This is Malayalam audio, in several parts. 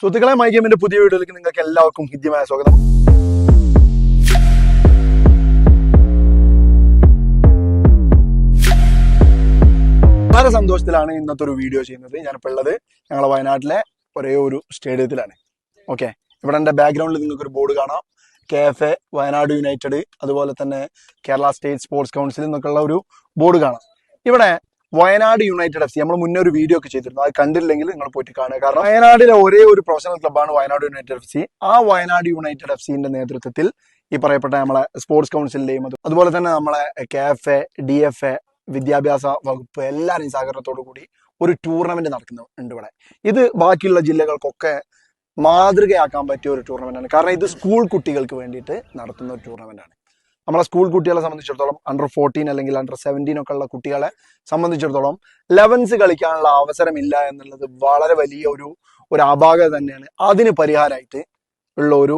സുഹൃത്തുക്കളെ മൈ ഗെയിമിന്റെ പുതിയ വീഡിയോയിലേക്ക് നിങ്ങൾക്ക് എല്ലാവർക്കും ഹിദ്യമായ സ്വാഗതം. വളരെ സന്തോഷത്തിലാണ് ഇന്നത്തെ ഒരു വീഡിയോ ചെയ്യുന്നത്. ഞാനിപ്പോൾ ഉള്ളത് ഞങ്ങളെ വയനാട്ടിലെ ഒരേ ഒരു സ്റ്റേഡിയത്തിലാണ്. ഓക്കെ ഇവിടെ എന്റെ ബാക്ക്ഗ്രൗണ്ടിൽ നിങ്ങൾക്ക് ഒരു ബോർഡ് കാണാം. K F A Wayanad United അതുപോലെ തന്നെ കേരള സ്റ്റേറ്റ് സ്പോർട്സ് കൗൺസിൽ എന്നൊക്കെയുള്ള ഒരു ബോർഡ് കാണാം. ഇവിടെ വയനാട് യുണൈറ്റഡ് എഫ് സി നമ്മൾ മുന്നേ ഒരു വീഡിയോ ഒക്കെ ചെയ്തിരുന്നു. അത് കണ്ടില്ലെങ്കിൽ നിങ്ങൾ പോയിട്ട് കാണുക. കാരണം വയനാടിലെ ഒരേ ഒരു പ്രൊഫഷണൽ ക്ലബ്ബാണ് വയനാട് യുണൈറ്റഡ് എഫ് സി ആ വയനാട് യുണൈറ്റഡ് എഫ് സിന്റെ നേതൃത്വത്തിൽ ഈ പറയപ്പെട്ട നമ്മളെ സ്പോർട്സ് കൗൺസിലിന്റെയും അതുപോലെ തന്നെ നമ്മളെ K F A D F A വിദ്യാഭ്യാസ വകുപ്പ് എല്ലാവരെയും സഹകരണത്തോടു കൂടി ഒരു ടൂർണമെന്റ് നടക്കുന്നുണ്ട് ഇവിടെ. ഇത് ബാക്കിയുള്ള ജില്ലകൾക്കൊക്കെ മാതൃകയാക്കാൻ പറ്റിയ ഒരു ടൂർണമെന്റ് ആണ്. കാരണം ഇത് സ്കൂൾ കുട്ടികൾക്ക് വേണ്ടിയിട്ട് നടത്തുന്ന ഒരു ടൂർണമെന്റ് ആണ്. നമ്മളെ സ്കൂൾ കുട്ടികളെ സംബന്ധിച്ചിടത്തോളം അണ്ടർ ഫോർട്ടീൻ അല്ലെങ്കിൽ അണ്ടർ സെവന്റീൻ ഒക്കെ ഉള്ള കുട്ടികളെ സംബന്ധിച്ചിടത്തോളം ലെവൻസ് കളിക്കാനുള്ള അവസരമില്ല എന്നുള്ളത് വളരെ വലിയ ഒരു ഒരു അപാകത തന്നെയാണ്. അതിന് പരിഹാരമായിട്ട് ഉള്ള ഒരു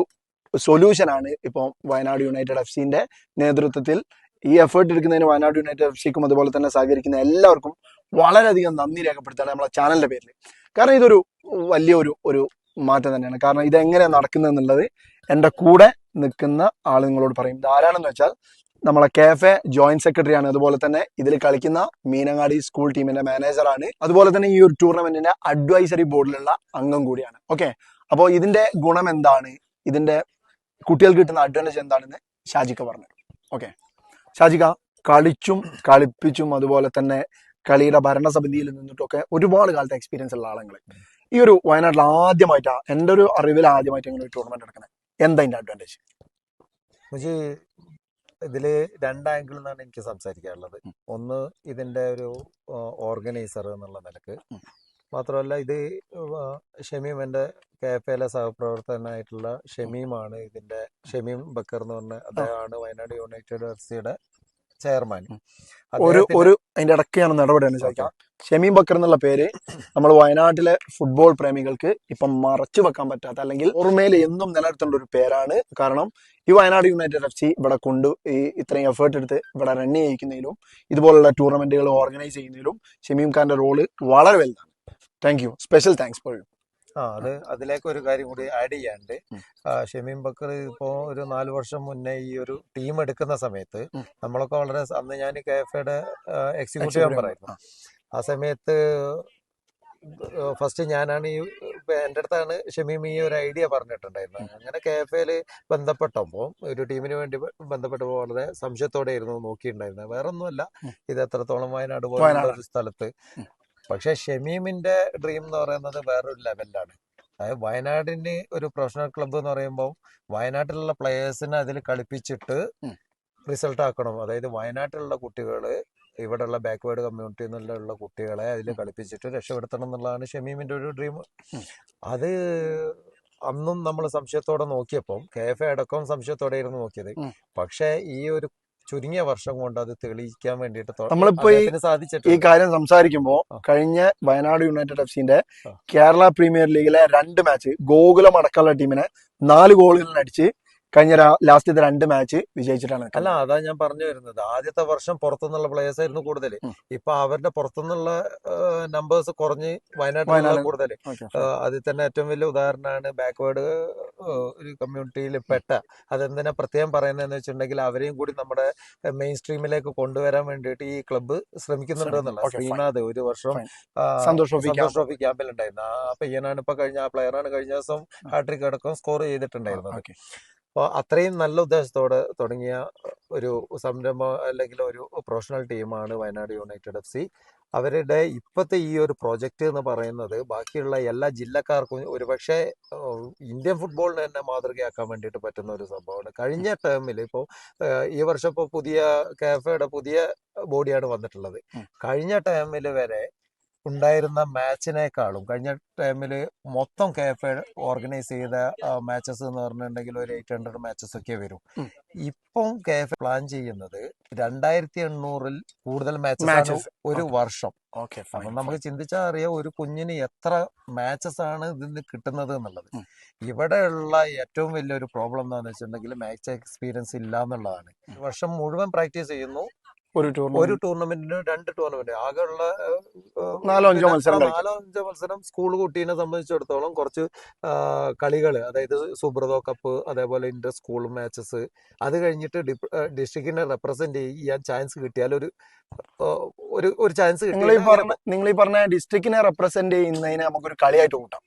സൊല്യൂഷനാണ് ഇപ്പോൾ വയനാട് യുണൈറ്റഡ് എഫ് സിന്റെ നേതൃത്വത്തിൽ ഈ എഫേർട്ട് എടുക്കുന്നതിന് വയനാട് യുണൈറ്റഡ് എഫ് സിക്കും അതുപോലെ തന്നെ സഹകരിക്കുന്ന എല്ലാവർക്കും വളരെയധികം നന്ദി രേഖപ്പെടുത്തുകയാണ് നമ്മളെ ചാനലിന്റെ പേരിൽ കാരണം ഇതൊരു വലിയൊരു ഒരു മാറ്റം തന്നെയാണ്. കാരണം ഇത് എങ്ങനെയാണ് നടക്കുന്നത് എന്നുള്ളത് എന്റെ കൂടെ നിൽക്കുന്ന ആൾ നിങ്ങളോട് പറയും. ഇതാരാണെന്ന് വെച്ചാൽ നമ്മളെ കേഫെ ജോയിന്റ് സെക്രട്ടറി ആണ്. അതുപോലെ തന്നെ ഇതിൽ കളിക്കുന്ന മീനങ്ങാടി സ്കൂൾ ടീമിന്റെ മാനേജറാണ് അതുപോലെ തന്നെ ഈ ഒരു ടൂർണമെന്റിന്റെ അഡ്വൈസറി ബോർഡിലുള്ള അംഗം കൂടിയാണ്. ഓക്കെ അപ്പോൾ ഇതിന്റെ ഗുണം എന്താണ്? ഇതിന്റെ കുട്ടികൾക്ക് കിട്ടുന്ന അഡ്വാന്റേജ് എന്താണെന്ന് ഷാജിക്ക പറഞ്ഞു. ഓക്കെ ഷാജിക കളിച്ചും കളിപ്പിച്ചും അതുപോലെ തന്നെ കളിയുടെ ഭരണസമിതിയിൽ നിന്നിട്ടൊക്കെ ഒരുപാട് കാലത്തെ എക്സ്പീരിയൻസ് ഉള്ള ആളുകൾ ഈ ഒരു വയനാട്ടിൽ ആദ്യമായിട്ടാണ് എന്റെ ഒരു അറിവിൽ ആദ്യമായിട്ട് ഇങ്ങനെ ഒരു ടൂർണമെന്റ് എടുക്കുന്നത് എന്താ അഡ്വാന്റേജ് മുജി ഇതിൽ രണ്ട് ആംഗിൾ നിന്നാണ് എനിക്ക് സംസാരിക്കാനുള്ളത്. ഒന്ന് ഇതിന്റെ ഒരു ഓർഗനൈസർ എന്നുള്ള നിലയ്ക്ക്. മാത്രമല്ല ഇത് ഷമീം എന്റെ എയിലെ സഹപ്രവർത്തകനായിട്ടുള്ള ഷമീമാണ് ഇതിന്റെ ഷമീം ബക്കർ എന്ന് പറഞ്ഞ അദ്ദേഹമാണ് വയനാട് യുണൈറ്റഡ് എഫ് സിയുടെ ചെയർമാൻ. ഒരു ഒരു അതിന്റെ ഇടയ്ക്കാണ് നടപടിയാണ് ചോദിക്കാം. ഷമീം ബക്കർ എന്നുള്ള പേര് നമ്മൾ വയനാട്ടിലെ ഫുട്ബോൾ പ്രേമികൾക്ക് ഇപ്പം മറച്ചു വെക്കാൻ പറ്റാത്ത അല്ലെങ്കിൽ ഓർമ്മയിൽ എന്നും നിലനിർത്തേണ്ട ഒരു പേരാണ്. കാരണം ഈ വയനാട് യുണൈറ്റഡ് എഫ് സി ഇവിടെ കൊണ്ട് ഈ ഇത്രയും എഫേർട്ട് എടുത്ത് ഇവിടെ റൺ ചെയ്യിക്കുന്നതിലും ഇതുപോലുള്ള ടൂർണമെന്റുകൾ ഓർഗനൈസ് ചെയ്യുന്നതിലും ഷമീം ഖാന്റെ റോൾ വളരെ വലുതാണ്. Thank you special thanks for you ആ അത് അതിലേക്ക് ഒരു കാര്യം കൂടി ആഡ് ചെയ്യാണ്ട്. ഷമീം ബക്കർ ഇപ്പോ ഒരു നാല് വർഷം മുന്നേ ഈ ഒരു ടീം എടുക്കുന്ന സമയത്ത് നമ്മളൊക്കെ വളരെ അന്ന് ഞാൻ കെ എഫ് എയുടെ എക്സിക്യൂട്ടീവ് മെമ്പർ ആയിരുന്നു. ആ. സമയത്ത് ഫസ്റ്റ് ഞാനാണ് ഈ എന്റെ അടുത്താണ് ഷമീം ഈ ഒരു ഐഡിയ പറഞ്ഞിട്ടുണ്ടായിരുന്നത്. അങ്ങനെ കെ എഫ് എയിൽ ബന്ധപ്പെട്ടപ്പോൾ ഒരു ടീമിന് വേണ്ടി ബന്ധപ്പെട്ടപ്പോൾ വളരെ സംശയത്തോടെ ആയിരുന്നു നോക്കിയിട്ടുണ്ടായിരുന്നത്. വേറെ ഒന്നുമല്ല ഉം. ഇത് എത്രത്തോളം വയനാട് പോലുള്ള ഒരു സ്ഥലത്ത്. പക്ഷെ ഷമീമിന്റെ ഡ്രീം എന്ന് പറയുന്നത് വേറൊരു ലെവലിലാണ് അതായത് വയനാടിന് ഒരു പ്രൊഫഷണൽ ക്ലബ്ബ് എന്ന് പറയുമ്പോൾ വയനാട്ടിലുള്ള പ്ലെയേഴ്സിനെ അതിൽ കളിപ്പിച്ചിട്ട് റിസൾട്ട് ആക്കണം. അതായത് വയനാട്ടിലുള്ള കുട്ടികൾ ഇവിടെയുള്ള ബാക്ക്വേർഡ് കമ്മ്യൂണിറ്റി എന്നുള്ള കുട്ടികളെ അതിൽ കളിപ്പിച്ചിട്ട് രക്ഷപ്പെടുത്തണം എന്നുള്ളതാണ് ഷമീമിന്റെ ഒരു ഡ്രീം അത് അന്നും നമ്മൾ സംശയത്തോടെ നോക്കിയപ്പം കെ എഫ് എ അടക്കം സംശയത്തോടെ ആയിരുന്നു നോക്കിയത് പക്ഷെ ഈ ഒരു ചുരുങ്ങിയ വർഷം കൊണ്ട് അത് തെളിയിക്കാൻ വേണ്ടിയിട്ട് നമ്മളിപ്പോ സാധിച്ചിട്ട് ഈ കാര്യം സംസാരിക്കുമ്പോൾ കഴിഞ്ഞ വയനാട് യുണൈറ്റഡ് എഫ് സിന്റെ കേരള പ്രീമിയർ ലീഗിലെ രണ്ട് മാച്ച് ഗോകുലം അടക്കമുള്ള ടീമിനെ നാല് ഗോളുകളിൽ അടിച്ച് കഴിഞ്ഞ ലാസ്റ്റത്തെ രണ്ട് മാച്ച് വിജയിച്ചിട്ടാണ് അല്ല. അതാ ഞാൻ പറഞ്ഞു വരുന്നത്. ആദ്യത്തെ വർഷം പുറത്തുനിന്നുള്ള പ്ലേയേഴ്സ് ആയിരുന്നു കൂടുതൽ. ഇപ്പൊ അവരുടെ പുറത്തുനിന്നുള്ള നമ്പേഴ്സ് കുറഞ്ഞ് വയനാട്ടിലാണ് വയനാട്. കൂടുതൽ അതിൽ തന്നെ ഏറ്റവും വലിയ ഉദാഹരണമാണ് ബാക്ക്വേർഡ് ഒരു കമ്മ്യൂണിറ്റിയിൽ പെട്ട. അതെന്തിനാ പ്രത്യേകം പറയുന്നതെന്ന് വെച്ചിട്ടുണ്ടെങ്കിൽ അവരെയും കൂടി നമ്മുടെ മെയിൻ സ്ട്രീമിലേക്ക് കൊണ്ടുവരാൻ വേണ്ടിയിട്ട് ഈ ക്ലബ്ബ് ശ്രമിക്കുന്നുണ്ട് എന്നുള്ളത് ശ്രീനാഥ് ഒരു വർഷം സന്തോഷ് ട്രോഫി ക്യാമ്പിൽ ഉണ്ടായിരുന്നു. ആ പയ്യനാണ് ഇപ്പൊ കഴിഞ്ഞ ആ പ്ലെയറാണ് കഴിഞ്ഞ ദിവസം ഹാട്രിക് അടക്കം സ്കോർ ചെയ്തിട്ടുണ്ടായിരുന്നത്. Okay. അപ്പോൾ അത്രയും നല്ല ഉദ്ദേശത്തോടെ തുടങ്ങിയ ഒരു സംരംഭം അല്ലെങ്കിൽ ഒരു പ്രൊഫഷണൽ ടീമാണ് വയനാട് യുണൈറ്റഡ് എഫ് സി. അവരുടെ ഇപ്പോഴത്തെ ഈ ഒരു പ്രോജക്റ്റ് എന്ന് പറയുന്നത് ബാക്കിയുള്ള എല്ലാ ജില്ലക്കാർക്കും ഒരുപക്ഷെ ഇന്ത്യൻ ഫുട്ബോളിനെ തന്നെ മാതൃകയാക്കാൻ വേണ്ടിയിട്ട് പറ്റുന്ന ഒരു സംഭവമാണ്. കഴിഞ്ഞ ടേമിൽ ഇപ്പോൾ ഈ വർഷം ഇപ്പോൾ പുതിയ കാഫയുടെ പുതിയ ബോഡിയാണ് വന്നിട്ടുള്ളത്. കഴിഞ്ഞ ടേമിൽ വരെ ഉണ്ടായിരുന്ന മാച്ചിനേക്കാളും കഴിഞ്ഞ ടൈമിൽ മൊത്തം കെ എഫ് ഓർഗനൈസ് ചെയ്ത മാച്ചസ് എന്ന് പറഞ്ഞിട്ടുണ്ടെങ്കിൽ ഒരു എയ്റ്റ് ഹൺഡ്രഡ് മാച്ചസ് ഒക്കെ വരും. ഇപ്പം കെ എഫ് പ്ലാൻ ചെയ്യുന്നത് രണ്ടായിരത്തി എണ്ണൂറിൽ കൂടുതൽ. മാച്ചസ് ഒരു വർഷം അപ്പം നമുക്ക് ചിന്തിച്ചാൽ അറിയാം ഒരു കുഞ്ഞിന് എത്ര മാച്ചസ് ആണ് ഇതിന് കിട്ടുന്നത് എന്നുള്ളത്. ഇവിടെയുള്ള ഏറ്റവും വലിയൊരു പ്രോബ്ലം എന്താണെന്ന് വെച്ചിട്ടുണ്ടെങ്കിൽ മാച്ച് എക്സ്പീരിയൻസ് ഇല്ല എന്നുള്ളതാണ്. വർഷം മുഴുവൻ പ്രാക്ടീസ് ചെയ്യുന്നു ഒരു ഒരു ടൂർണമെന്റ് ടൂർണമെന്റിന് രണ്ട് ടൂർണമെന്റ് ആകെയുള്ള നാലോ അഞ്ചോ മത്സരം നാലോ അഞ്ചോ മത്സരം സ്കൂൾ കുട്ടീനെ സംബന്ധിച്ചിടത്തോളം കുറച്ച് കളികൾ അതായത് സുബ്രതോ കപ്പ് അതേപോലെ ഇന്റർ സ്കൂൾ മാച്ചസ് അത് കഴിഞ്ഞിട്ട് ഡിസ്ട്രിക്റ്റിനെ റെപ്രസെന്റ് ചെയ്യാൻ ചാൻസ് കിട്ടിയാൽ ഒരു ഒരു ചാൻസ് നിങ്ങൾ ഈ പറഞ്ഞ ഡിസ്ട്രിക്റ്റിനെ റെപ്രസെന്റ് ചെയ്യുന്നതിനെ നമുക്കൊരു കളിയായിട്ട് കൂട്ടാം.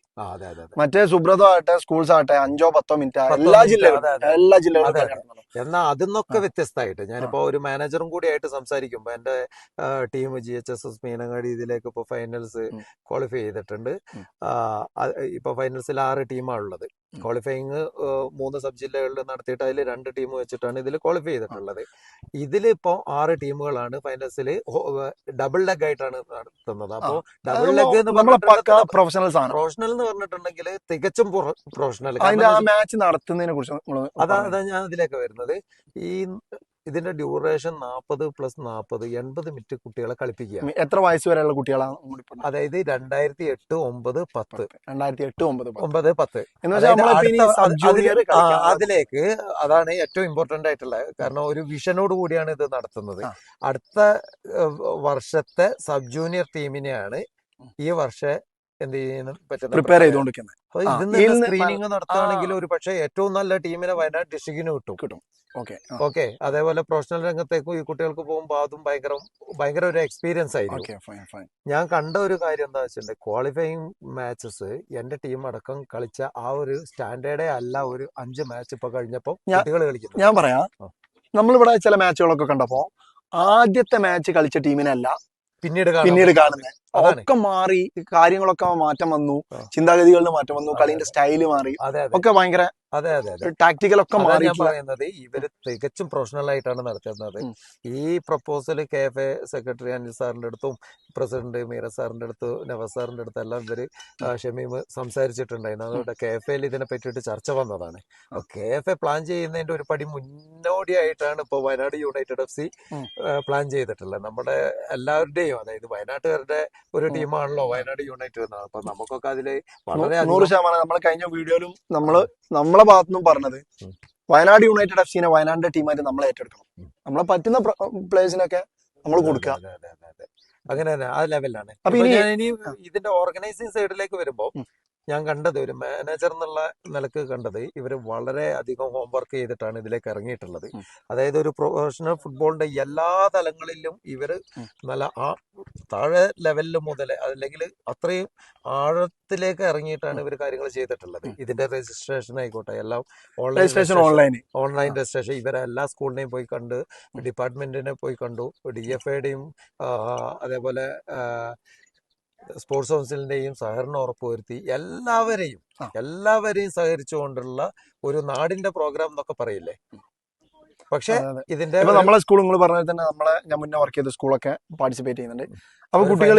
മറ്റേ സുബ്രതോ ആകട്ടെ സ്കൂൾസ് ആകട്ടെ അഞ്ചോ പത്തോ മിനിറ്റ് എല്ലാ ജില്ലകളും. എല്ലാ ജില്ലകളും. എന്നാൽ അതിന്നൊക്കെ. വ്യത്യസ്തമായിട്ട് ഞാനിപ്പോ ഒരു മാനേജറും കൂടി ആയിട്ട് സംസാരിക്കുമ്പോൾ എന്റെ team G H S S Meenangadi ഇതിലേക്ക് ഇപ്പൊ ഫൈനൽസ് ക്വാളിഫൈ ചെയ്തിട്ടുണ്ട്. ഇപ്പൊ ഫൈനൽസിൽ ആറ് ടീമാണ് ഉള്ളത് ഉം. ക്വാളിഫയിങ് മൂന്ന് സബ് ജില്ലകളിൽ നടത്തിയിട്ട് അതിൽ രണ്ട് ടീം വെച്ചിട്ടാണ് ഇതിൽ ക്വാളിഫൈ ചെയ്തിട്ടുള്ളത്. ഇതിലിപ്പോ ആറ് ടീമുകളാണ് ഫൈനൽസിൽ ഡബിൾ ലെഗ് ആയിട്ടാണ് നടത്തുന്നത്. അപ്പോൾ ഡബിൾ ലെഗ് എന്ന് പ്രൊഫഷണൽസ് ആണ് പ്രൊഫഷണൽ എന്ന് പറഞ്ഞിട്ടുണ്ടെങ്കിൽ തികച്ചും പ്രൊഫഷണൽ മാച്ച് നടത്തുന്നതിനെ കുറിച്ച് അതാണ് അതാ അതാ ഞാൻ അതിലേക്ക് വരുന്നത്. ഈ ഇതിന്റെ ഡ്യൂറേഷൻ നാൽപ്പത് പ്ലസ് നാൽപ്പത് എൺപത് മിനിറ്റ് കുട്ടികളെ കളിപ്പിക്കുക എത്ര വയസ്സ് വരെയുള്ള കുട്ടികളാണ് കൂടി അതായത് രണ്ടായിരത്തി എട്ട് ഒമ്പത് പത്ത്. രണ്ടായിരത്തി എട്ട് ഒമ്പത്. ഒമ്പത് പത്ത്. അതിലേക്ക് അതാണ് ഏറ്റവും ഇമ്പോർട്ടന്റ് ആയിട്ടുള്ള. കാരണം ഒരു വിഷനോട് കൂടിയാണ് ഇത് നടത്തുന്നത്. അടുത്ത വർഷത്തെ സബ് ജൂനിയർ ടീമിനെയാണ് ഈ വർഷം എന്ത് പ്രിപ്പയർ ചെയ്തുകൊണ്ടിരിക്കുന്നത്. അപ്പൊ സ്ക്രീനിങ് നടത്തുകയാണെങ്കിൽ ഒരു പക്ഷേ ഏറ്റവും നല്ല ടീമിനെ വയനാട് ഡിസ്ട്രിക്റ്റിന് കിട്ടും. ഓക്കെ ഓക്കെ അതേപോലെ പ്രൊഫഷണൽ രംഗത്തേക്കും ഈ കുട്ടികൾക്ക് പോകുമ്പോൾ അതും ഭയങ്കര ഭയങ്കര ഒരു എക്സ്പീരിയൻസ് ആയിരിക്കും. ഞാൻ കണ്ട ഒരു കാര്യം എന്താ വെച്ചിട്ടുണ്ടെങ്കിൽ ക്വാളിഫയിങ് മാച്ചസ് എന്റെ ടീം അടക്കം കളിച്ച ആ ഒരു സ്റ്റാൻഡേർഡേ അല്ല ഒരു അഞ്ച് മാച്ച് ഇപ്പൊ കഴിഞ്ഞപ്പോ കുട്ടികൾ കളിക്കുന്നു ഞാൻ പറയാം. നമ്മളിവിടെ ചില മാച്ചുകളൊക്കെ കണ്ടപ്പോ ആദ്യത്തെ മാച്ച് കളിച്ച ടീമിനല്ല പിന്നീട് പിന്നീട്. കാണുന്നത്. ഒക്കെ മാറി കാര്യങ്ങളൊക്കെ മാറ്റം വന്നു. ചിന്താഗതികളിൽ മാറ്റം വന്നു കളിന്റെ സ്റ്റൈൽ മാറി. ഒക്കെ ഭയങ്കര അതെ അതെ അതെ. ടാക്ടിക്കൽ ഒക്കെ മാറി പറയുന്നത്. ഇവർ തികച്ചും പ്രൊഫഷണൽ ആയിട്ടാണ് നടത്തുന്നത് ഈ proposal K F A secretary Anil സാറിന്റെ അടുത്തും പ്രസിഡന്റ് മീര സാറിന്റെ അടുത്ത് നവാസ് സാറിന്റെ അടുത്ത് എല്ലാം ഇവർ ഷമീം സംസാരിച്ചിട്ടുണ്ടായിരുന്നു. അതുകൊണ്ട് കെ എഫ് എയിൽ ഇതിനെ പറ്റിയിട്ട് ചർച്ച വന്നതാണ്. കെ എഫ് എ പ്ലാൻ ചെയ്യുന്നതിന്റെ ഒരു പടി മുന്നോടിയായിട്ടാണ് ഇപ്പൊ Wayanad United F C plan ചെയ്തിട്ടുള്ളത്. നമ്മുടെ എല്ലാവരുടെയും അതായത് വയനാട്ടുകാരുടെ ഒരു ടീമാണല്ലോ വയനാട് യുണൈറ്റഡ് എന്നാണ് അപ്പൊ നമുക്കൊക്കെ അതിൽ വളരെ നൂറ് ശതമാനം നമ്മൾ കഴിഞ്ഞ വീഡിയോയിലും നമ്മൾ നമ്മളെ ഭാഗത്തുനിന്നും പറഞ്ഞത് വയനാട് യുണൈറ്റഡ് എഫ് സിനെ വയനാടിന്റെ ടീമായിട്ട് നമ്മളെ ഏറ്റെടുക്കണം. നമ്മളെ പറ്റുന്ന പ്ലേയേഴ്സിനൊക്കെ നമ്മൾ കൊടുക്കുക. അങ്ങനെ തന്നെ ആ ലെവലിലാണ്. അപ്പൊ ഇനി- ഇതിന്റെ ഓർഗനൈസിങ് സൈഡിലേക്ക് വരുമ്പോ. ഞാൻ കണ്ടത് ഒരു മാനേജർ എന്നുള്ള നിലയ്ക്ക് കണ്ടത് ഇവർ വളരെ അധികം ഹോംവർക്ക് ചെയ്തിട്ടാണ് ഇതിലേക്ക് ഇറങ്ങിയിട്ടുള്ളത്. അതായത് ഒരു പ്രൊഫഷണൽ ഫുട്ബോളിന്റെ എല്ലാ തലങ്ങളിലും ഇവർ നല്ല ആ താഴെ ലെവലിൽ മുതൽ അല്ലെങ്കിൽ അത്രയും ആഴത്തിലേക്ക് ഇറങ്ങിയിട്ടാണ് ഇവർ കാര്യങ്ങൾ ചെയ്തിട്ടുള്ളത്. ഇതിന്റെ രജിസ്ട്രേഷൻ ആയിക്കോട്ടെ എല്ലാം online registration online online registration ഇവരെ എല്ലാ സ്കൂളിനെയും പോയി കണ്ട് ഡിപ്പാർട്ട്മെന്റിനെ പോയി കണ്ടു ഡി എഫ് എയുടെയും അതേപോലെ സ്പോർട്സ് കൗൺസിലിന്റെയും സഹകരണം ഉറപ്പുവരുത്തി എല്ലാവരെയും എല്ലാവരെയും സഹകരിച്ചുകൊണ്ടുള്ള ഒരു നാടിന്റെ പ്രോഗ്രാം എന്നൊക്കെ പറയില്ലേ? പക്ഷെ ഇതിന്റെ ഇപ്പൊ നമ്മളെ സ്കൂൾ നിങ്ങൾ പറഞ്ഞ തന്നെ നമ്മളെ ഞാൻ മുന്നേ വർക്ക് ചെയ്ത സ്കൂളൊക്കെ പാർട്ടിസിപ്പേറ്റ് ചെയ്യുന്നുണ്ട്. അപ്പൊ കുട്ടികൾ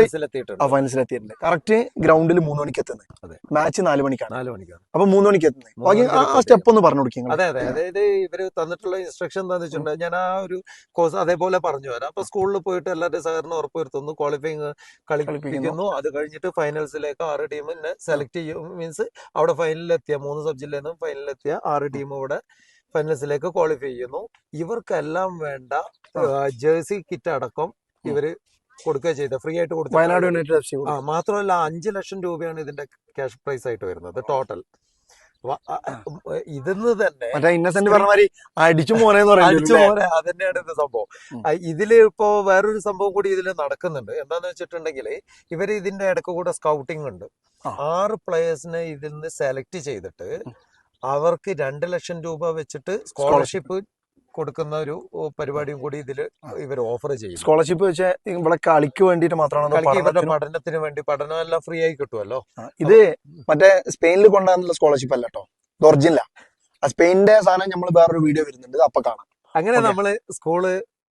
ഫൈനൽസിൽ എത്തിയിട്ടുണ്ട്. കറക്റ്റ് ഗ്രൗണ്ടിൽ മൂന്ന് മണിക്ക്. എത്തുന്നത്. മാച്ച് നാല് മണിക്കാണ്. നാല് മണിക്കാണ്. അപ്പൊ മൂന്ന് മണിക്ക് എത്തുന്നത്. ബാക്കി ആ സ്റ്റെപ്പ് ഒന്ന് പറഞ്ഞു കൊടുക്കുക അതെ അതെ. അതായത് ഇവർ തന്നിട്ടുള്ള ഇൻസ്ട്രക്ഷൻ തന്നിട്ടുണ്ട് വെച്ചിട്ടുണ്ടെങ്കിൽ ഞാൻ ആ ഒരു കോഴ്സ് അതേപോലെ പറഞ്ഞു തരാം. അപ്പൊ സ്കൂളിൽ പോയിട്ട് എല്ലാവരുടെയും സഹകരണം ഉറപ്പുവരുത്തുന്നു. ക്വാളിഫയിങ് കളിപ്പിക്കുന്നു. അത് കഴിഞ്ഞിട്ട് ഫൈനൽസിലേക്ക് ആറ് ടീമിനെ സെലക്ട് ചെയ്യും. മീൻസ് അവിടെ ഫൈനലിൽ എത്തിയ മൂന്ന് സബ്ജക്റ്റിൽ നിന്നും ഫൈനലിൽ എത്തിയ ആറ് ടീം ഇവിടെ ഫൈനൽസിലേക്ക് ക്വാളിഫൈ ചെയ്യുന്നു. ഇവർക്കെല്ലാം വേണ്ട ജേഴ്സി കിറ്റ് അടക്കം ഇവർ കൊടുക്കുക ചെയ്ത ഫ്രീ ആയിട്ട് കൊടുത്തു വയനാട് യുണൈറ്റഡ് എഫ് സി ആ മാത്രമല്ല അഞ്ച് ലക്ഷം രൂപയാണ് ഇതിന്റെ ക്യാഷ് പ്രൈസ് ആയിട്ട് വരുന്നത് ടോട്ടൽ ഇതിന്ന് തന്നെ മറ്റേ ഇന്നസെന്റ് പറഞ്ഞ മാതിരി അടിച്ചു മോനെന്ന് അടിച്ചു പറയുന്നത് പോലെ അത് തന്നെയാണ് ഇത് സംഭവം. ഇതിൽ ഇപ്പോ വേറൊരു സംഭവം കൂടി ഇതിൽ നടക്കുന്നുണ്ട്. എന്താന്ന് വെച്ചിട്ടുണ്ടെങ്കിൽ ഇവർ ഇതിന്റെ ഇടയ്ക്ക് കൂടെ സ്കൗട്ടിംഗ് ഉണ്ട്. ആറ് പ്ലേയേഴ്സിനെ ഇതിൽ നിന്ന് സെലക്ട് ചെയ്തിട്ട് അവർക്ക് രണ്ട് ലക്ഷം രൂപ വെച്ചിട്ട് സ്കോളർഷിപ്പ് കൊടുക്കുന്ന ഒരു പരിപാടിയും കൂടി ഇതിൽ ഇവർ ഓഫർ ചെയ്യും സ്കോളർഷിപ്പ് വെച്ചാൽ ഇവിടെ കളിക്ക് വേണ്ടിട്ട് മാത്രമാണ് ഇവരുടെ പഠനത്തിന്? വേണ്ടി പഠനം എല്ലാം ഫ്രീ ആയി കിട്ടുമല്ലോ ഇത് മറ്റേ സ്പെയിനിൽ കൊണ്ടുവന്നുള്ള സ്കോളർഷിപ്പ് അല്ല കേട്ടോ ഇത് ഒറിജിനല ആ. സ്പെയിനിന്റെ സാധനം നമ്മൾ വേറൊരു വീഡിയോ വരുന്നുണ്ട്. അപ്പൊ കാണാം. അങ്ങനെ. നമ്മൾ സ്കൂൾ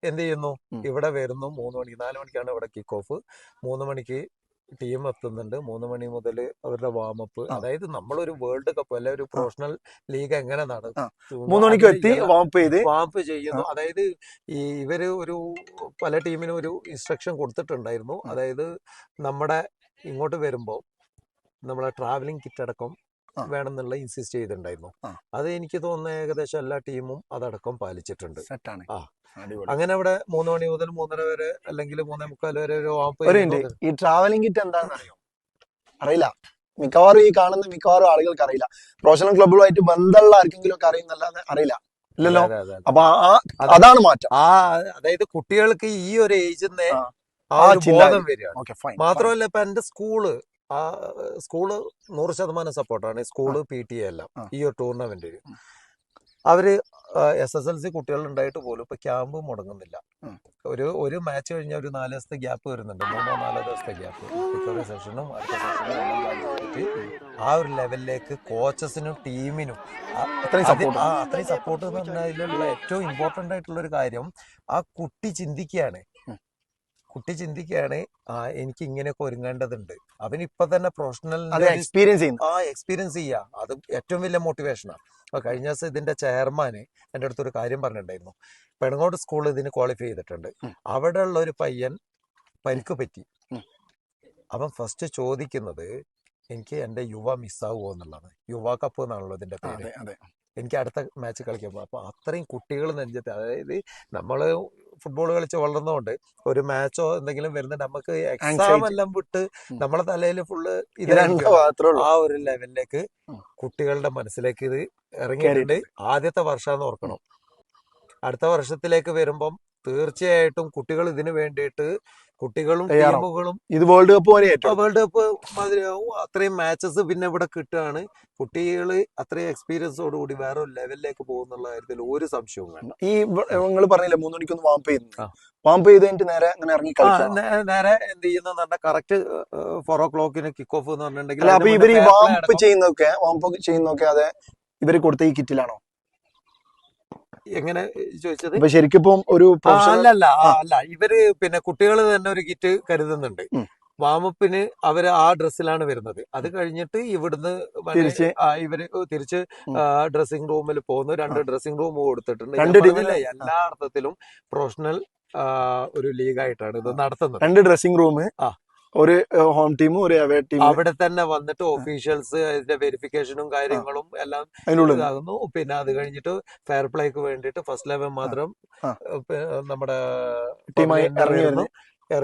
എന്ത് ചെയ്യുന്നു? ഇവിടെ വരുന്നു. മൂന്ന് മണിക്ക് നാല് മണിക്കാണ് ഇവിടെ കിക്ക് ഓഫ് മൂന്ന് മണിക്ക് ടീം എത്തുന്നുണ്ട്. മൂന്ന് മണി മുതൽ അവരുടെ വാമപ്പ്. അതായത് നമ്മളൊരു വേൾഡ് കപ്പ് അല്ലെ ഒരു പ്രൊഫഷണൽ ലീഗ് എങ്ങനെ മൂന്ന് മണിക്ക് എത്തി വാമപ്പ് ചെയ്ത്. വാമപ്പ് ചെയ്യുന്നു. അതായത് ഈ ഇവർ ഒരു പല ടീമിനും ഒരു ഇൻസ്ട്രക്ഷൻ കൊടുത്തിട്ടുണ്ടായിരുന്നു. അതായത് നമ്മുടെ ഇങ്ങോട്ട് വരുമ്പോൾ നമ്മളെ ട്രാവലിംഗ് കിറ്റ് അടക്കം. വേണമെന്നുള്ള ഇൻസിസ്റ്റ് ചെയ്തിട്ടുണ്ടായിരുന്നു. അത് എനിക്ക് തോന്നുന്ന ഏകദേശം എല്ലാ ടീമും അതടക്കം പാലിച്ചിട്ടുണ്ട്. ആ. അങ്ങനെ അവിടെ മൂന്ന് മണി മുതൽ മൂന്നര വരെ അല്ലെങ്കിൽ മൂന്നേ മുക്കാൽ വരെ ഒരു ഈ ട്രാവലിംഗ് കിറ്റ് എന്താണെന്ന് അറിയോ അറിയില്ല. മിക്കവാറും ഈ കാണുന്ന മിക്കവാറും ആളുകൾക്ക് അറിയില്ല. പ്രൊഫഷണൽ ക്ലബുകളുമായിട്ട് ബന്ധമുള്ള ആർക്കെങ്കിലും ഒക്കെ അറിയുന്നല്ലാതെ അറിയില്ല. ഇല്ലല്ലോ. അപ്പൊ അതാണ് മാറ്റം. ആ അതായത് കുട്ടികൾക്ക് ഈ ഒരു ഏജിൽ ആ. ബോധം ഫൈൻ മാത്രമല്ല ഇപ്പൊ എന്റെ സ്കൂൾ ആ സ്കൂൾ നൂറ് ശതമാനം സപ്പോർട്ടാണ്. സ്കൂൾ പി ടി എ എല്ലാം. ഈ ഒരു ടൂർണമെന്റിന് അവർ എസ് എസ് എൽ സി കുട്ടികൾ ഉണ്ടായിട്ട് പോലും ഇപ്പൊ ക്യാമ്പ് മുടങ്ങുന്നില്ല. ഒരു ഒരു മാച്ച് കഴിഞ്ഞാൽ ഒരു നാല് ദിവസത്തെ ഗ്യാപ്പ് വരുന്നുണ്ട്. മൂന്നോ നാലോ ദിവസത്തെ ഗ്യാപ്പ്. റിക്കവറി സെഷനും അടുത്ത സെഷനും ആ ഒരു ലെവലിലേക്ക് കോച്ചസിനും ടീമിനും അത്രയും സപ്പോർട്ട് എന്ന് പറഞ്ഞതിലുള്ള ഏറ്റവും ഇമ്പോർട്ടന്റ് ആയിട്ടുള്ള ഒരു കാര്യം ആ കുട്ടി ചിന്തിക്കുകയാണ്. കുട്ടി ചിന്തിക്കുകയാണ് ആ എനിക്ക് ഇങ്ങനെയൊക്കെ ഒരുങ്ങേണ്ടതുണ്ട്. അവൻ ഇപ്പൊ തന്നെ പ്രൊഫഷണൽ എക്സ്പീരിയൻസ് ആ എക്സ്പീരിയൻസ് ചെയ്യാ. അത് ഏറ്റവും വലിയ മോട്ടിവേഷനാണ് അപ്പൊ കഴിഞ്ഞ ദിവസം ഇതിന്റെ ചെയർമാന് എന്റെ അടുത്ത് ഒരു കാര്യം പറഞ്ഞിട്ടുണ്ടായിരുന്നു. പെണങ്ങോട് സ്കൂൾ ഇതിന് ക്വാളിഫൈ ചെയ്തിട്ടുണ്ട്. അവിടെ ഉള്ള ഒരു പയ്യൻ പരിക്ക് പറ്റി. അവൻ ഫസ്റ്റ് ചോദിക്കുന്നത് എനിക്ക് എന്റെ യുവ മിസ്സാവുമോ എന്നുള്ളതാണ്. യുവ കപ്പ് എന്നാണല്ലോ ഇതിന്റെ പേര്. എനിക്ക് അടുത്ത മാച്ച് കളിക്കാൻ പോകും അപ്പൊ അത്രയും കുട്ടികൾ നെഞ്ചത്ത് അതായത് നമ്മൾ ഫുട്ബോൾ കളിച്ച് വളർന്നതുകൊണ്ട് ഒരു മാച്ചോ എന്തെങ്കിലും വരുന്നുണ്ട് നമുക്ക് എക്സാം എല്ലാം വിട്ട് നമ്മളെ തലയിൽ ഫുള്ള് ആ ഒരു ലെവലിലേക്ക് കുട്ടികളുടെ മനസ്സിലേക്ക് ഇത് ഇറങ്ങിയിട്ടുണ്ട്. ആദ്യത്തെ വർഷം ഓർക്കണം. അടുത്ത വർഷത്തിലേക്ക് വരുമ്പം തീർച്ചയായിട്ടും കുട്ടികൾ ഇതിനു വേണ്ടിയിട്ട് കുട്ടികളും ടീമുകളും ഇത് വേൾഡ് കപ്പ് പോലെ വേൾഡ് കപ്പ് മാതിരിയാവും. അത്രയും മാച്ചസ് പിന്നെ ഇവിടെ കിട്ടുകയാണ്. കുട്ടികൾ അത്രയും എക്സ്പീരിയൻസോട് കൂടി വേറെ ലെവലിലേക്ക് പോകുന്നുള്ള കാര്യത്തിൽ ഒരു സംശയവും വേണ്ട. ഈ നിങ്ങൾ പറഞ്ഞില്ലേ മൂന്ന് മണിക്കൊന്ന് വാമ്പ് ചെയ്യുന്നു. വാമ്പ് ചെയ്ത് കഴിഞ്ഞിട്ട് നേരെ അങ്ങനെ ഇറങ്ങി നേരെ എന്ത് ചെയ്യുന്ന പറഞ്ഞാൽ കറക്റ്റ് ഫോർ ഓ ക്ലോക്കിന് കിക്ക് ഓഫ് എന്ന് പറഞ്ഞിട്ടുണ്ടെങ്കിൽ അപ്പൊ ഇവർ വാമ്പ് ചെയ്യുന്നൊക്കെ വാമ്പ് ചെയ്യുന്നൊക്കെ അതെ ഇവർ കൊടുത്ത ഈ കിറ്റിലാണോ എങ്ങനെ ചോദിച്ചത്? ശരിക്കും ഇപ്പം ഒരു അല്ലല്ല. അല്ല. ഇവർ പിന്നെ കുട്ടികൾ തന്നെ ഒരു കിറ്റ് കരുതുന്നുണ്ട്. വാമപ്പിന് അവർ ആ ഡ്രസ്സിലാണ് വരുന്നത്. അത് കഴിഞ്ഞിട്ട് ഇവിടുന്ന് ഇവർ തിരിച്ച് ഡ്രസ്സിംഗ് റൂമിൽ പോകുന്നു. രണ്ട്. ഡ്രസ്സിംഗ് റൂം കൊടുത്തിട്ടുണ്ട്. എല്ലാ അർത്ഥത്തിലും പ്രൊഫഷണൽ ഒരു ലീഗായിട്ടാണ് ഇത് നടത്തുന്നത്. രണ്ട് ഡ്രസ്സിംഗ് റൂം ആ. ഒരു ഹോം ടീമും ഒരു അവേ ടീമും അവിടെ തന്നെ വന്നിട്ട് ഒഫീഷ്യൽസ് അതിന്റെ വെരിഫിക്കേഷനും കാര്യങ്ങളും എല്ലാം ഇതാകുന്നു. പിന്നെ അത് കഴിഞ്ഞിട്ട് ഫെയർ പ്ലേക്ക് വേണ്ടിയിട്ട് ഫസ്റ്റ് ലെവൽ മാത്രം നമ്മുടെ ടീമായി ഇറങ്ങിയിരുന്നു ഇറങ്ങി വരുന്നു.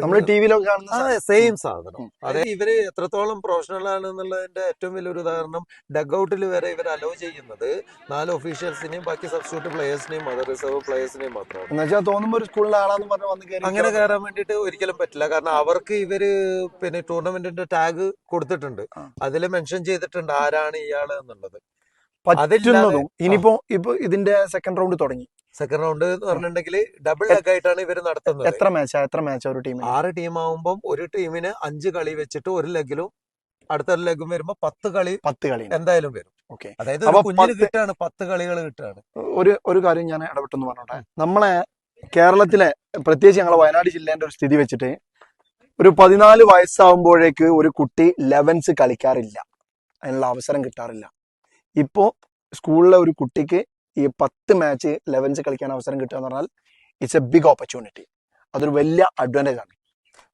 നമ്മൾ ഇറങ്ങി ടി വിയിലൊക്കെ കാണുന്ന ആ സെയിം സാധനം. അതെ ഇവർ എത്രത്തോളം പ്രൊഫഷണൽ ആണെന്നുള്ളതിന്റെ ഏറ്റവും വലിയൊരു ഉദാഹരണം ഡഗ് ഔട്ടിൽ വരെ ഇവർ അലോ ചെയ്യുന്നത് നാല് ഒഫീഷ്യൽസിനെയും ബാക്കി സബ്സ്റ്റിറ്റ്യൂട്ട് പ്ലേയേഴ്സിനെയും അതർ റിസർവ് പ്ലേയേഴ്സിനെയും മാത്രമാണ്. എന്നുവെച്ചാൽ തോന്നുമ്പോൾ ഒരു സ്കൂളിലെ ആളാന്ന് പറഞ്ഞ് വന്ന് അങ്ങനെ കയറാൻ വേണ്ടിയിട്ട് ഒരിക്കലും പറ്റില്ല. കാരണം അവർക്ക് ഇവർ പിന്നെ ടൂർണമെന്റിന്റെ ടാഗ് കൊടുത്തിട്ടുണ്ട്. അതിൽ അതിൽ മെൻഷൻ ചെയ്തിട്ടുണ്ട് ആരാണ് ഇയാൾ എന്നുള്ളത്. പറ്റുന്നതും ഇനിയിപ്പോ ഇപ്പൊ ഇതിന്റെ സെക്കൻഡ് റൗണ്ട് തുടങ്ങി. സെക്കൻഡ് റൗണ്ട് എന്ന് പറഞ്ഞിട്ടുണ്ടെങ്കിൽ ഡബിൾ ലെഗ് ആയിട്ടാണ് ഇവർ നടത്തുന്നത്. എത്ര മാച്ചാ എത്ര മാച്ച് ഒരു ടീമിന് ആറ് ടീം ആവുമ്പോൾ ഒരു ടീമിന് അഞ്ച് കളി വെച്ചിട്ട് ഒരു ലെഗിലും അടുത്ത ലെഗും വരുമ്പോ പത്ത് കളി പത്ത് കളി. എന്തായാലും വരും. ഓക്കെ. അതായത് കുഞ്ഞിന് കിട്ടാണ് പത്ത് കളികൾ കിട്ടാണ്. ഒരു ഒരു കാര്യം ഞാൻ ഇടപെട്ടെന്ന് പറഞ്ഞോട്ടെ. നമ്മളെ കേരളത്തിലെ പ്രത്യേകിച്ച് ഞങ്ങളെ വയനാട് ജില്ലേന്റെ ഒരു സ്ഥിതി വെച്ചിട്ട് ഒരു പതിനാല് വയസ്സാവുമ്പോഴേക്ക് ഒരു കുട്ടി ലെവൻസ് കളിക്കാറില്ല. അതിനുള്ള അവസരം കിട്ടാറില്ല. ഇപ്പോ സ്കൂളിലെ ഒരു കുട്ടിക്ക് ഈ പത്ത് മാച്ച് ലെവൻസ് കളിക്കാൻ അവസരം കിട്ടുക എന്ന് പറഞ്ഞാൽ ഇറ്റ്സ് എ ബിഗ് ഓപ്പർച്യൂണിറ്റി അതൊരു വലിയ അഡ്വാന്റേജ് ആണ്.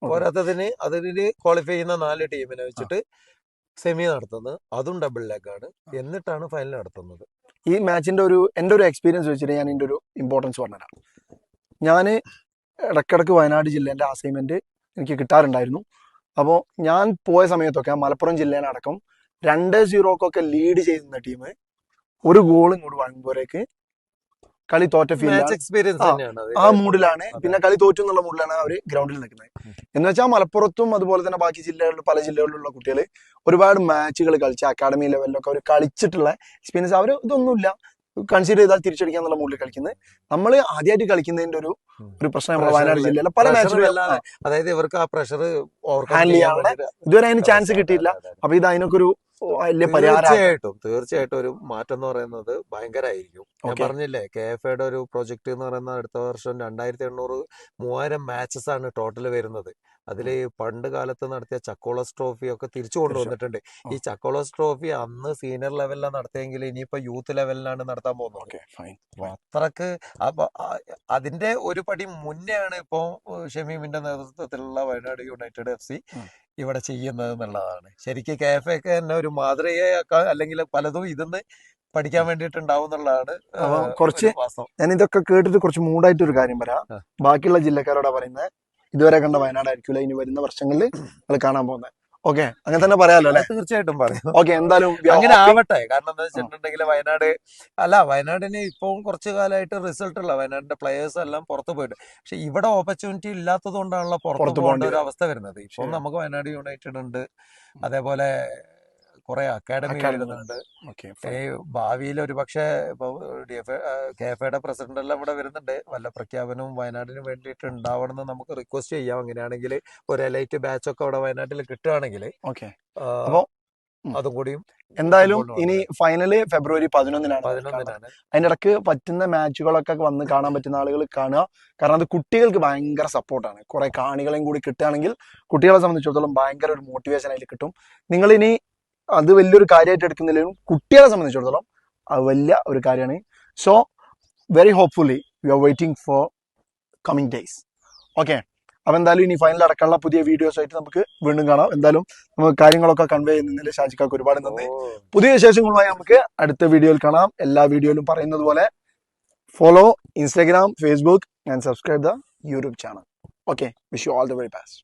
പോരാത്തതിന് അതിന് ക്വാളിഫൈ ചെയ്യുന്ന നാല് ടീമിനെ വെച്ചിട്ട് സെമി നടത്തുന്നത് അതും ഡബിൾ ലെഗ് ആണ്. എന്നിട്ടാണ് ഫൈനൽ നടത്തുന്നത്. ഈ മാച്ചിന്റെ ഒരു എന്റെ ഒരു എക്സ്പീരിയൻസ് വെച്ചിട്ട് ഞാൻ ഇതിന്റെ ഒരു ഇമ്പോർട്ടൻസ് പറഞ്ഞുതരാം. ഞാൻ ഇടക്കിടക്ക് വയനാട് ജില്ലേന്റെ അസൈൻമെന്റ് എനിക്ക് കിട്ടാറുണ്ടായിരുന്നു. അപ്പോൾ ഞാൻ പോയ സമയത്തൊക്കെ മലപ്പുറം ജില്ലേനടക്കം രണ്ട് സീറോക്കൊക്കെ ലീഡ് ചെയ്യുന്ന ടീം ഒരു ഗോൾ ഇങ്ങോട്ട് വഴങ്ങുമ്പോഴേക്ക് കളി തോറ്റ ഫീൽ എക്സ്പീരിയൻസ് ആ, മൂഡിലാണ്. പിന്നെ കളി തോറ്റു എന്നുള്ള മൂഡിലാണ് അവർ ഗ്രൗണ്ടിൽ നിൽക്കുന്നത്. എന്ന് വെച്ചാൽ മലപ്പുറത്തും അതുപോലെ തന്നെ ബാക്കി ജില്ലകളിലും പല ജില്ലകളിലുള്ള കുട്ടികൾ ഒരുപാട് മാച്ചുകൾ കളിച്ച് അക്കാഡമി ലെവലിലൊക്കെ അവർ കളിച്ചിട്ടുള്ള എക്സ്പീരിയൻസ് അവർ ഇതൊന്നുമില്ല. കൺസിഡർ ചെയ്താൽ തിരിച്ചടിക്കാൻ എന്നുള്ള മൂഡിൽ കളിക്കുന്നത്. നമ്മൾ ആദ്യമായിട്ട് കളിക്കുന്നതിന്റെ ഒരു ഒരു പ്രശ്നം നമ്മുടെ വയനാട്. ജില്ലയിലെ. പല മാച്ചുകളും അതായത് ഇവർക്ക് ആ പ്രഷർ ഹാൻഡിൽ ചെയ്യാൻ ചെയ്യാനുള്ള ഇതുവരെ അതിന് ചാൻസ് കിട്ടിയില്ല. അപ്പൊ ഇത് അതിനൊക്കെ ഒരു വലിയ പരിഹാരം തീർച്ചയായിട്ടും തീർച്ചയായിട്ടും ഒരു മാറ്റം എന്ന് പറയുന്നത് ഭയങ്കരമായിരിക്കും ഞാൻ പറഞ്ഞില്ലേ കെ എഫ് എയുടെ ഒരു പ്രൊജക്ട് എന്ന് പറയുന്ന അടുത്ത വർഷം രണ്ടായിരത്തി എണ്ണൂറ് മൂവായിരം മാച്ചസ് ആണ് ടോട്ടൽ വരുന്നത്. അതിൽ പണ്ട് കാലത്ത് നടത്തിയ ചക്കോളസ് ട്രോഫി ഒക്കെ തിരിച്ചു കൊണ്ടുവന്നിട്ടുണ്ട്. ഈ ചക്കോളസ് ട്രോഫി അന്ന് സീനിയർ ലെവലിലാണ് നടത്തിയെങ്കിൽ ഇനിയിപ്പോ യൂത്ത് ലെവലിലാണ് നടത്താൻ പോകുന്നത്. അത്രയ്ക്ക് അപ്പൊ അതിന്റെ ഒരു പടി മുന്നെയാണ് ഇപ്പോ ഷമീമിന്റെ നേതൃത്വത്തിലുള്ള വയനാട് യുണൈറ്റഡ് എഫ് സി ഇവിടെ ചെയ്യുന്നത് എന്നുള്ളതാണ്. ശരിക്കും കെ എഫ് ഒക്കെ തന്നെ ഒരു മാതൃകയെ അല്ലെങ്കിൽ പലതും ഇതിന്ന് പഠിക്കാൻ വേണ്ടിയിട്ടുണ്ടാവും എന്നുള്ളതാണ് കുറച്ച് ഞാൻ ഇതൊക്കെ കേട്ടിട്ട് കുറച്ച് മൂടായിട്ട് ഒരു കാര്യം പറയാം ബാക്കിയുള്ള ജില്ലക്കാരോടാ പറയുന്നത് ഇതുവരെ കണ്ട വയനാടായിരിക്കില്ല ഇനി വരുന്ന വർഷങ്ങളിൽ അത് കാണാൻ പോകുന്നത് ഓക്കെ അങ്ങനെ തന്നെ പറയാലോ അല്ലെ? തീർച്ചയായിട്ടും പറയാം. ഓക്കെ എന്തായാലും അങ്ങനെ ആവട്ടെ. കാരണം എന്താ വെച്ചിട്ടുണ്ടെങ്കിൽ വയനാട് അല്ല വയനാടിന് ഇപ്പം കുറച്ചു കാലമായിട്ട് റിസൾട്ട് ഉള്ള വയനാടിന്റെ പ്ലേയേഴ്സ് എല്ലാം പുറത്ത് പോയിട്ട്. പക്ഷെ ഇവിടെ ഓപ്പർച്യൂണിറ്റി ഇല്ലാത്തത് കൊണ്ടാണല്ലോ പുറത്ത് പോകേണ്ട ഒരു അവസ്ഥ വരുന്നത്. ഇപ്പം നമുക്ക് വയനാട് യുണൈറ്റഡ് ഉണ്ട്. അതേപോലെ കുറെ അക്കാഡമി വരുന്നുണ്ട് ഈ ഭാവിയിൽ ഒരു പക്ഷേ ഡി എഫ് കെ എഫ് എയുടെ പ്രസിഡന്റ് എല്ലാം ഇവിടെ വരുന്നുണ്ട്. വല്ല പ്രഖ്യാപനവും വയനാടിന് വേണ്ടിയിട്ട് ഉണ്ടാവണം എന്ന് നമുക്ക് റിക്വസ്റ്റ് ചെയ്യാം. അങ്ങനെയാണെങ്കിൽ ഒരു എലൈറ്റ് ബാച്ച് ഒക്കെ അവിടെ വയനാട്ടിൽ കിട്ടുകയാണെങ്കിൽ ഓക്കെ. അപ്പൊ, ഉം. അതും കൂടിയും എന്തായാലും ഇനി ഫൈനൽ ഫെബ്രുവരി. പതിനൊന്നിനാണ് അതിന്റെ ഇടയ്ക്ക് പറ്റുന്ന മാച്ചുകളൊക്കെ വന്ന് കാണാൻ പറ്റുന്ന ആളുകൾ കാണുക. കാരണം അത് കുട്ടികൾക്ക് ഭയങ്കര സപ്പോർട്ടാണ് കുറെ കാണികളെയും കൂടി കിട്ടുകയാണെങ്കിൽ കുട്ടികളെ സംബന്ധിച്ചിടത്തോളം ഭയങ്കര ഒരു മോട്ടിവേഷൻ അതിൽ കിട്ടും. നിങ്ങൾ ഇനി അത് വലിയൊരു കാര്യമായിട്ട് എടുക്കുന്നില്ലെങ്കിലും കുട്ടികളെ സംബന്ധിച്ചിടത്തോളം അത് വലിയ ഒരു കാര്യമാണ്. So very hopefully we are waiting for coming days okay അപ്പം എന്തായാലും ഇനി ഫൈനൽ അടക്കമുള്ള പുതിയ വീഡിയോസ് ആയിട്ട് നമുക്ക് വീണ്ടും കാണാം. എന്തായാലും നമുക്ക് കാര്യങ്ങളൊക്കെ കൺവേ ചെയ്യുന്നതിൽ ഷാജിക്കാക്ക് ഒരുപാട് നന്ദി. പുതിയ വിശേഷങ്ങളുമായി നമുക്ക് അടുത്ത വീഡിയോയിൽ കാണാം. എല്ലാ വീഡിയോയിലും പറയുന്നത് പോലെ follow Instagram Facebook and subscribe the YouTube channel okay wish you all the very best